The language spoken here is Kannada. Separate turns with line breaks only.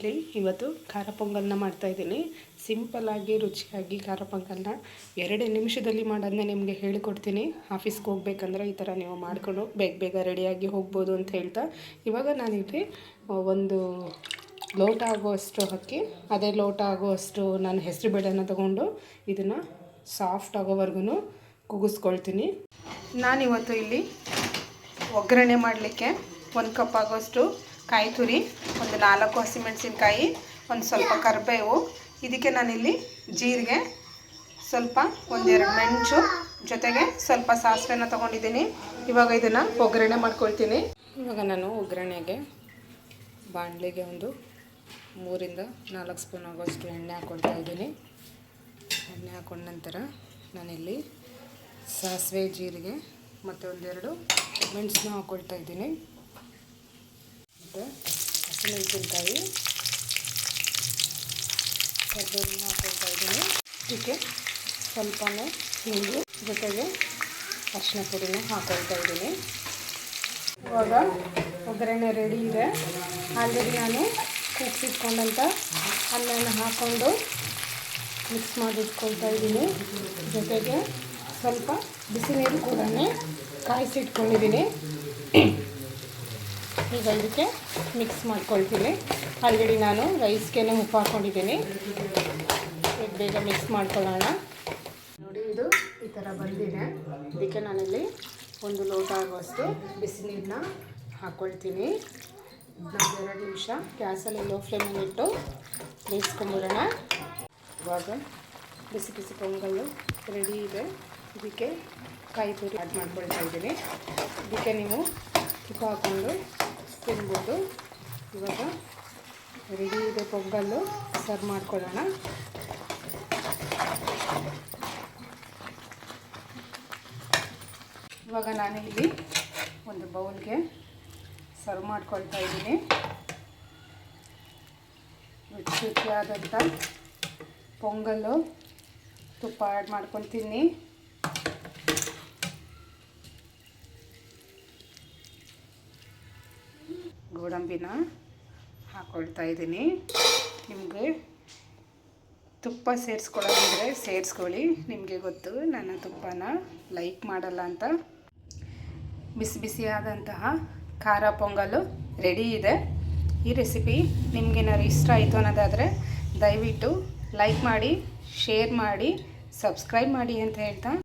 ಇಲ್ಲಿ ಇವತ್ತು ಖಾರ ಪೊಂಗಲ್ನ ಮಾಡ್ತಾಯಿದ್ದೀನಿ ಸಿಂಪಲ್ಲಾಗಿ ರುಚಿಯಾಗಿ ಖಾರ ಪೊಂಗಲ್ನ ಎರಡೇ ನಿಮಿಷದಲ್ಲಿ ಮಾಡೋದನ್ನ ನಿಮಗೆ ಹೇಳಿಕೊಡ್ತೀನಿ. ಆಫೀಸ್ಗೆ ಹೋಗ್ಬೇಕಂದ್ರೆ ಈ ಥರ ನೀವು ಮಾಡಿಕೊಂಡು ಬೇಗ ಬೇಗ ರೆಡಿಯಾಗಿ ಹೋಗ್ಬೋದು ಅಂತ ಹೇಳ್ತಾ. ಇವಾಗ ನಾನಿಲ್ಲಿ ಒಂದು ಲೋಟ ಆಗುವಷ್ಟು ಅಕ್ಕಿ, ಅದೇ ಲೋಟ ಆಗುವಷ್ಟು ನಾನು ಹೆಸರು ಬೇಳೆನ ತೊಗೊಂಡು ಇದನ್ನು ಸಾಫ್ಟ್ ಆಗೋವರೆಗೂ ಕುಗಿಸ್ಕೊಳ್ತೀನಿ ನಾನಿವತ್ತು ಇಲ್ಲಿ ಒಗ್ಗರಣೆ ಮಾಡಲಿಕ್ಕೆ ಒಂದು ಕಪ್ ಆಗೋಷ್ಟು ಕಾಯಿ ತುರಿ, ಒಂದು ನಾಲ್ಕು ಹಸಿಮೆಣಸಿನ್ಕಾಯಿ, ಒಂದು ಸ್ವಲ್ಪ ಕರಿಬೇವು. ಇದಕ್ಕೆ ನಾನಿಲ್ಲಿ ಜೀರಿಗೆ, ಸ್ವಲ್ಪ ಒಂದೆರಡು ಮೆಣಸು, ಜೊತೆಗೆ ಸ್ವಲ್ಪ ಸಾಸಿವೆನ ತೊಗೊಂಡಿದ್ದೀನಿ. ಇವಾಗ ಇದನ್ನು ಒಗ್ಗರಣೆ ಮಾಡ್ಕೊಳ್ತೀನಿ. ಇವಾಗ ನಾನು ಒಗ್ಗರಣೆಗೆ ಬಾಣಲಿಗೆ ಒಂದು ಮೂರಿಂದ ನಾಲ್ಕು ಸ್ಪೂನ್ ಆಗೋಷ್ಟು ಎಣ್ಣೆ ಹಾಕ್ಕೊಳ್ತಾ ಇದ್ದೀನಿ. ಎಣ್ಣೆ ಹಾಕೊಂಡ ನಂತರ ನಾನಿಲ್ಲಿ ಸಾಸಿವೆ, ಜೀರಿಗೆ ಮತ್ತು ಒಂದೆರಡು ಮೆಣಸನ್ನ ಹಾಕ್ಕೊಳ್ತಾ ಇದ್ದೀನಿ. ಮತ್ತು ಹಸಿಮೆಣಸಿನ್ಕಾಯಿ. ಕರ್ಬೇವಿನ ಹಾಕೊಳ್ತಾ ಇದ್ದೀನಿ. ಇದಕ್ಕೆ ಸ್ವಲ್ಪನೇ ಹಿಂಗು ಜೊತೆಗೆ ಅರಿಶಿನ ಪುಡಿನ ಹಾಕೊಳ್ತಾ ಇದ್ದೀನಿ. ಇವಾಗ ಒಗ್ಗರಣೆ ರೆಡಿ ಇದೆ. ಆಲ್ರೆಡಿ ನಾನು ಕೂಗ್ಸಿಟ್ಕೊಂಡಂಥ ಅನ್ನನ ಹಾಕ್ಕೊಂಡು ಮಿಕ್ಸ್ ಮಾಡಿ ಇಟ್ಕೊಳ್ತಾ ಇದ್ದೀನಿ. ಜೊತೆಗೆ ಸ್ವಲ್ಪ ಬಿಸಿ ನೀರು ಕೂಡ ಕಾಯಿಸಿಟ್ಕೊಂಡಿದ್ದೀನಿ. ಈಗ ಇದಕ್ಕೆ ಮಿಕ್ಸ್ ಮಾಡ್ಕೊಳ್ತೀನಿ. ಆಲ್ರೆಡಿ ನಾನು ರೈಸ್ಗೆ ಉಪ್ಪು ಹಾಕ್ಕೊಂಡಿದ್ದೀನಿ. ಬೇಗ ಮಿಕ್ಸ್ ಮಾಡ್ಕೊಳ್ಳೋಣ. ನೋಡಿ ಇದು ಈ ಥರ ಬಂದಿದೆ. ಇದಕ್ಕೆ ನಾನಿಲ್ಲಿ ಒಂದು ಲೋಟ ಆಗುವಷ್ಟು ಬಿಸಿನೀರನ್ನ ಹಾಕ್ಕೊಳ್ತೀನಿ ನಾವು ಎರಡು ನಿಮಿಷ ಗ್ಯಾಸಲ್ಲಿ ಲೋ ಫ್ಲೇಮಲ್ಲಿ ಇಟ್ಟು ಬೇಯಿಸ್ಕೊಂಬಿಡೋಣ ಇವಾಗ ಬಿಸಿ ಬಿಸಿ ಪೊಂಗಲ್ಲು ರೆಡಿ ಇದೆ. ಇದಕ್ಕೆ ಕಾಯಿ ತುರಿ ಆ್ಯಡ್ ಮಾಡ್ಕೊಳ್ತಾ ಇದ್ದೀನಿ. ಇದಕ್ಕೆ ನೀವು ತುಪ್ಪ ಹಾಕ್ಕೊಂಡು ತಿನ್ಬೋದು ಇವಾಗ ರೆಡಿ ಇದೆ ಪೊಂಗಲ್ಲು. ಸರ್ವ್ ಮಾಡ್ಕೊಳ್ಳೋಣ. ಇವಾಗ ನಾನು ಇಲ್ಲಿ ಒಂದು ಬೌಲ್ಗೆ ಸರ್ವ್ ಮಾಡ್ಕೊಳ್ತಾ ಇದ್ದೀನಿ. ರುಚಿ ರುಚಿಯಾದಂಥ ಪೊಂಗಲ್ಲು ತುಪ್ಪ ಆ್ಯಡ್ ಮಾಡ್ಕೊಂಡು ಗೋಡಂಬಿನ ಹಾಕ್ಕೊಳ್ತಾ ಇದ್ದೀನಿ. ನಿಮಗೆ ತುಪ್ಪ ಸೇರಿಸ್ಕೊಳ್ಳೋದಿದ್ರೆ ಸೇರಿಸ್ಕೊಳ್ಳಿ. ನಿಮಗೆ ಗೊತ್ತು, ನನ್ನ ತುಪ್ಪನ ಲೈಕ್ ಮಾಡಲ್ಲ ಅಂತ. ಬಿಸಿ ಬಿಸಿಯಾದಂತಹ ಖಾರ ಪೊಂಗಲು ರೆಡಿ ಇದೆ. ಈ ರೆಸಿಪಿ ನಿಮಗೇನಾದ್ರು ಇಷ್ಟ ಆಯಿತು ಅನ್ನೋದಾದರೆ ದಯವಿಟ್ಟು ಲೈಕ್ ಮಾಡಿ, ಶೇರ್ ಮಾಡಿ, ಸಬ್ಸ್ಕ್ರೈಬ್ ಮಾಡಿ ಅಂತ ಹೇಳ್ತಾ